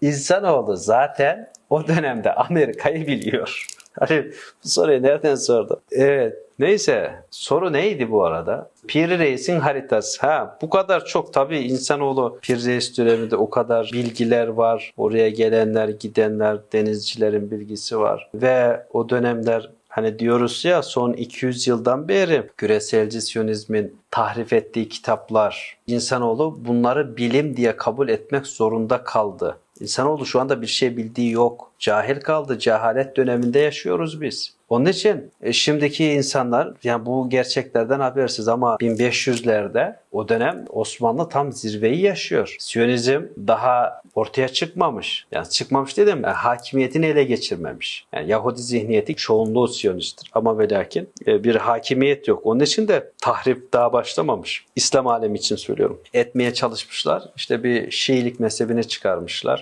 İnsanoğlu zaten o dönemde Amerika'yı biliyor. Hani bu soruyu nereden sordu? Evet. Neyse soru neydi bu arada? Piri Reis'in haritası. Ha bu kadar çok tabii insanoğlu Piri Reis döneminde o kadar bilgiler var. Oraya gelenler, gidenler, denizcilerin bilgisi var. Ve o dönemler Hani diyoruz ya son 200 yıldan beri küreselci siyonizmin tahrif ettiği kitaplar, insanoğlu bunları bilim diye kabul etmek zorunda kaldı. İnsanoğlu şu anda bir şey bildiği yok. Cahil kaldı. Cehalet döneminde yaşıyoruz biz. Onun için e, şimdiki insanlar yani bu gerçeklerden habersiz ama 1500'lerde o dönem Osmanlı tam zirveyi yaşıyor. Siyonizm daha ortaya çıkmamış. Yani çıkmamış dedim yani hakimiyetini ele geçirmemiş. Yani Yahudi zihniyeti çoğunluğu Siyonisttir ama ve lakin e, bir hakimiyet yok. Onun için de tahrip daha başlamamış. İslam alemi için söylüyorum. Etmeye çalışmışlar. İşte bir Şiilik mezhebini çıkarmışlar.